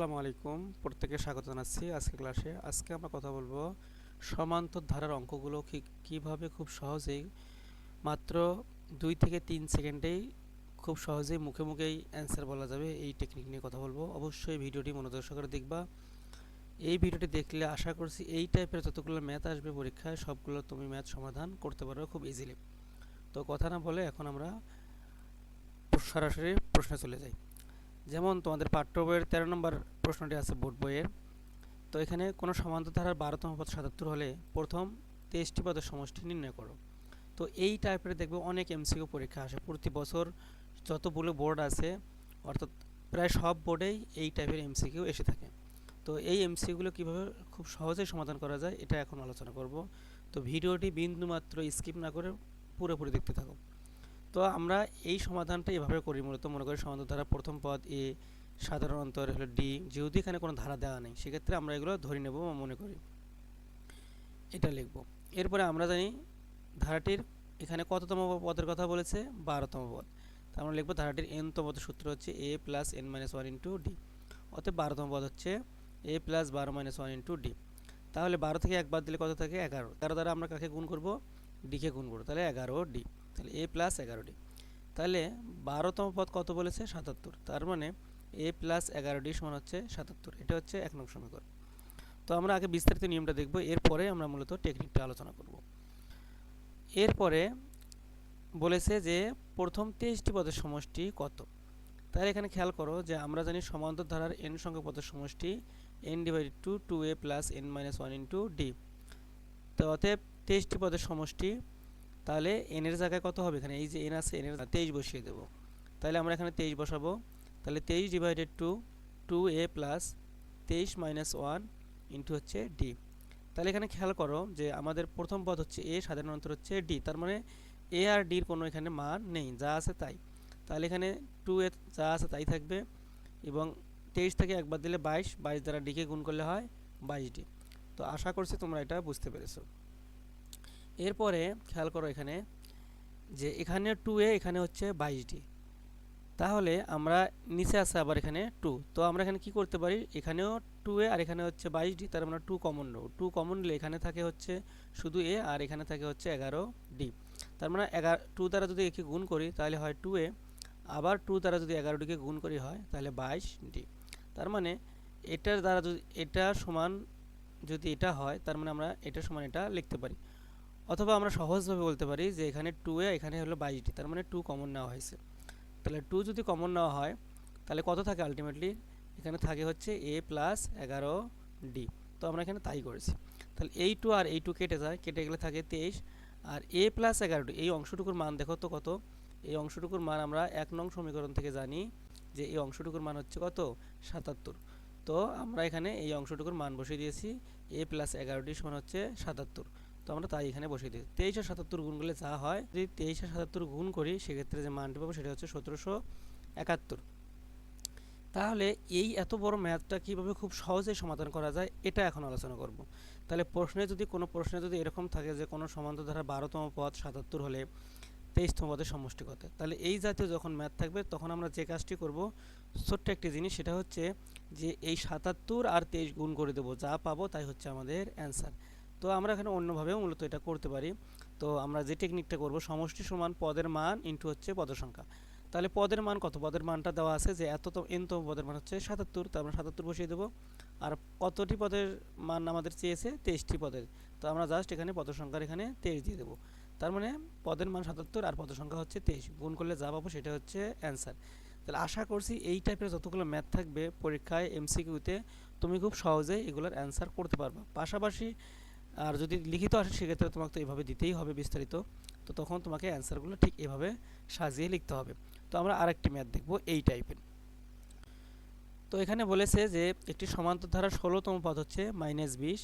আসসালামু আলাইকুম। প্রত্যেকে স্বাগত জানাচ্ছি আজকে ক্লাসে। আজকে আমরা কথা বলব সমান্তর ধারার অঙ্কগুলো কি- কীভাবে খুব সহজেই, মাত্র দুই থেকে তিন সেকেন্ডেই খুব সহজেই মুখে মুখেই অ্যান্সার বলা যাবে এই টেকনিক নিয়ে কথা বলব। অবশ্যই ভিডিওটি মনোযোগ সহকারে দেখবা। এই ভিডিওটি দেখলে আশা করছি এই টাইপের যতগুলো ম্যাথ আসবে পরীক্ষায়, সবগুলো তুমি ম্যাথ সমাধান করতে পারো খুব ইজিলি তো কথা না বলে এখন আমরা সরাসরি প্রশ্নে চলে যাই। যেমন তোমাদের পাঠ্য বইয়ের তেরো নম্বর প্রশ্নটি আছে বোর্ড বইয়ের। তো এখানে কোনো সমান্তর ধারার বারোতম পদ সাতাত্তর হলে প্রথম তেইশটি পদের সমষ্টি নির্ণয় করো। তো এই টাইপের দেখবে অনেক এমসিকিউ পরীক্ষা আসে। প্রতি বছর যতগুলো বোর্ড আছে, অর্থাৎ প্রায় সব বোর্ডেই এই টাইপের এমসিকিউ এসে থাকে। তো এই এমসিকিউগুলো কীভাবে খুব সহজেই সমাধান করা যায়, এটা এখন আলোচনা করব। তো ভিডিওটি বিন্দুমাত্র স্কিপ না করে পুরোপুরি দেখতে থাকো। তো আমরা এই সমাধানটা এভাবে করি মূলত মনে করি সমান্তর ধারা প্রথম পদ এ, সাধারণ অন্তর হলো ডি। যেহেতু এখানে কোনো ধারা দেওয়া নেই, সেক্ষেত্রে আমরা এগুলো ধরে নেব বা মনে করি। এটা লিখব। এরপরে আমরা জানি ধারাটির এখানে কততম পদের কথা বলেছে? বারোতম পদ। তা আমরা লিখব ধারাটির এনতম পদের সূত্র হচ্ছে A plus N minus one into D অতএব বারোতম পদ হচ্ছে এ প্লাস বারো মাইনাস ওয়ান ইন্টু ডি তাহলে বারো থেকে একবার দিলে কত থাকে? এগারো। এগারো দ্বারা আমরা কাকে গুণ করব? ডিকে গুণ করব। তাহলে এগারো ডি তাহলে এ প্লাস এগারো ডি তাহলে বারোতম পদ কত বলেছে? সাতাত্তর। তার মানে এ প্লাস এগারো ডি সমান হচ্ছে সাতাত্তর। এটা হচ্ছে এক নং সমীকরণ। তো আমরা আগে বিস্তারিত নিয়মটা দেখব, এরপরে আমরা মূলত টেকনিকটা আলোচনা করব। এরপরে বলেছে যে প্রথম তেইশটি পদের সমষ্টি কত? তাহলে এখানে খেয়াল করো যে আমরা জানি সমান্তর ধারার এন সংখ্যক পদের সমষ্টি N divided two two A plus N minus one into D তো অতএব তেইশটি পদের সমষ্টি তাহলে এন এর জায়গায় কত হবে? এখানে এই যে এন আছে এন এর তেইশ বসিয়ে দেবো। তাহলে আমরা এখানে তেইশ বসাবো। তাহলে তেইশ divided two two A plus তেইশ মাইনাস ওয়ান ইন্টু হচ্ছে ডি তাহলে এখানে খেয়াল করো যে আমাদের প্রথম পদ হচ্ছে এ সাধারণ অন্তর হচ্ছে ডি তার মানে এ আর ডির কোনো এখানে মান নেই, যা আছে তাই। তাহলে এখানে টু এ যা আছে তাই থাকবে এবং তেইশ থেকে একবার দিলে বাইশ বাইশ দ্বারা ডিকে গুণ করলে হয় বাইশ ডি তো আশা করছি তোমরা এটা বুঝতে পেরেছ। এরপরে খেয়াল করো এখানে যে এখানে টু এ এখানে হচ্ছে বাইশ ডি তাহলে আমরা নিচে আছে আবার এখানে টু তো আমরা এখানে কি করতে পারি? এখানেও টু এ আর এখানে হচ্ছে বাইশ ডি তার মানে টু কমন নেব টু কমন নিলে এখানে থাকে হচ্ছে শুধু এ আর এখানে থাকে হচ্ছে এগারো ডি তার মানে এগারো টু দ্বারা যদি একে গুণ করি, তাহলে হয় টু এ। আবার টু দ্বারা যদি এগারো ডিকে গুণ করি হয়, তাহলে বাইশ ডি তার মানে এটার দ্বারা যদি, এটা সমান যদি এটা হয়, তার মানে আমরা এটা সমান এটা লিখতে পারি। অথবা আমরা সহজভাবে বলতে পারি যে এখানে টু এ এখানে হলো বাইশ ডি তার মানে টু কমন নেওয়া হয়েছে। তাহলে টু যদি কমন নেওয়া হয়, তাহলে কত থাকে আলটিমেটলি এখানে থাকে হচ্ছে এ প্লাস এগারো ডি তো আমরা এখানে তাই করেছি। তাহলে এই টু আর এই টু কেটে যায়, কেটে গেলে থাকে তেইশ। আর এ প্লাস এগারো ডি এই অংশটুকুর মান দেখো তো কত? এই অংশটুকুর মান আমরা এক নং সমীকরণ থেকে জানি যে এই অংশটুকুর মান হচ্ছে কত? সাতাত্তর। তো আমরা এখানে এই অংশটুকুর মান বসিয়ে দিয়েছি এ প্লাস এগারো ডি সমান হচ্ছে সাতাত্তর। তো আমরা তাই এখানে বসিয়ে দিই। তেইশ আর সাতাত্তর গুণ করলে যা হয়, যদি তেইশ আর সাতাত্তর গুণ করি, সেক্ষেত্রে যে মানটি পাবো সেটা হচ্ছে সতেরোশো একাত্তর। তাহলে এই এত বড় ম্যাথটা কীভাবে খুব সহজে সমাধান করা যায়, এটা এখন আলোচনা করব। তাহলে প্রশ্নে যদি, কোনো প্রশ্নে যদি এরকম থাকে যে, কোনো সমান্তর ধারা বারোতম পদ সাতাত্তর হলে তেইশতম পদের সমষ্টি কত তাহলে এই জাতীয় যখন ম্যাথ থাকবে, তখন আমরা যে কাজটি করব, ছোট্ট একটি জিনিস, সেটা হচ্ছে যে, এই সাতাত্তর আর তেইশ গুণ করে দেবো, যা পাবো তাই হচ্ছে আমাদের অ্যান্সার। তো আমরা এখানে অন্যভাবেও মূলত এটা করতে পারি। তো আমরা যে টেকনিকটা করব, সমষ্টি সমান পদের মান ইন্টু হচ্ছে পদের সংখ্যা। তাহলে পদের মান কত? পদের মানটা দেওয়া আছে যে এত এনতম পদের মান হচ্ছে সাতাত্তর, তো আমরা সাতাত্তর বসিয়ে দেবো। আর কতটি পদের মান আমাদের চেয়েছে? তেইশটি পদের। তো আমরা জাস্ট এখানে পদের সংখ্যার এখানে তেইশ দিয়ে দেবো। তার মানে পদের মান সাতাত্তর আর পদের সংখ্যা হচ্ছে তেইশ। গুণ করলে যা পাবো সেটা হচ্ছে অ্যান্সার তাহলে আশা করছি এই টাইপের যতগুলো ম্যাথ থাকবে পরীক্ষায় এমসিকিউতে তুমি খুব সহজেই এগুলোর অ্যান্সার করতে পারবা। পাশাপাশি আর যদি লিখিত আসে, সেক্ষেত্রে তোমাকে তো এইভাবে দিতেই হবে বিস্তারিত। তো তখন তোমাকে অ্যান্সারগুলো ঠিক এভাবে সাজিয়ে লিখতে হবে। তো আমরা আরেকটি ম্যাথ দেখব এই টাইপের তো এখানে বলেছে যে, একটি সমান্তর ধারা ষোলোতম পদ হচ্ছে মাইনাস বিশ।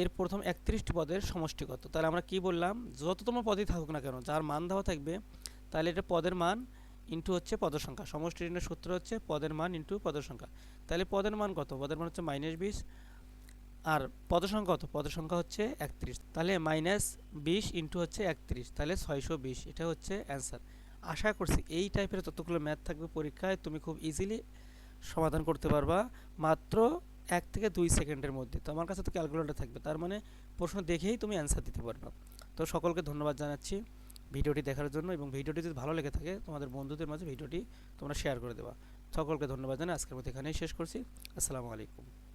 এর প্রথম একত্রিশটি পদের সমষ্টিগত। তাহলে আমরা কি বললাম? যততম পদই থাকুক না কেন, যার মান দেওয়া থাকবে, তাহলে এটা পদের মান ইন্টু হচ্ছে পদের সংখ্যা সমষ্টি ঋণের সূত্র হচ্ছে পদের মান ইন্টু পদের সংখ্যা তাহলে পদের মান কত? পদের মান হচ্ছে মাইনাস বিশ। আর পদের সংখ্যা কত? পদের সংখ্যা হচ্ছে একত্রিশ। তাহলে মাইনাস বিশ ইন্টু হচ্ছে একত্রিশ। তাহলে ছয়শো বিশ। এটা হচ্ছে অ্যান্সার আশা করছি এই টাইপের যতগুলো ম্যাথ থাকবে পরীক্ষায়। তুমি খুব ইজিলি সমাধান করতে পারবা। মাত্র এক থেকে দুই সেকেন্ডের মধ্যে। তো আমার কাছে তো ক্যালকুলেটর থাকবে। তার মানে প্রশ্ন দেখেই তুমি অ্যান্সার দিতে পারবা। তো সকলকে ধন্যবাদ জানাচ্ছি ভিডিওটি দেখার জন্য এবং ভিডিওটি যদি ভালো লেগে থাকে, তোমাদের বন্ধুদের মাঝে ভিডিওটি তোমরা শেয়ার করে দেবা। সকলকে ধন্যবাদ জানাই। আজকের মতো এখানেই শেষ করছি। আসসালামু আলাইকুম।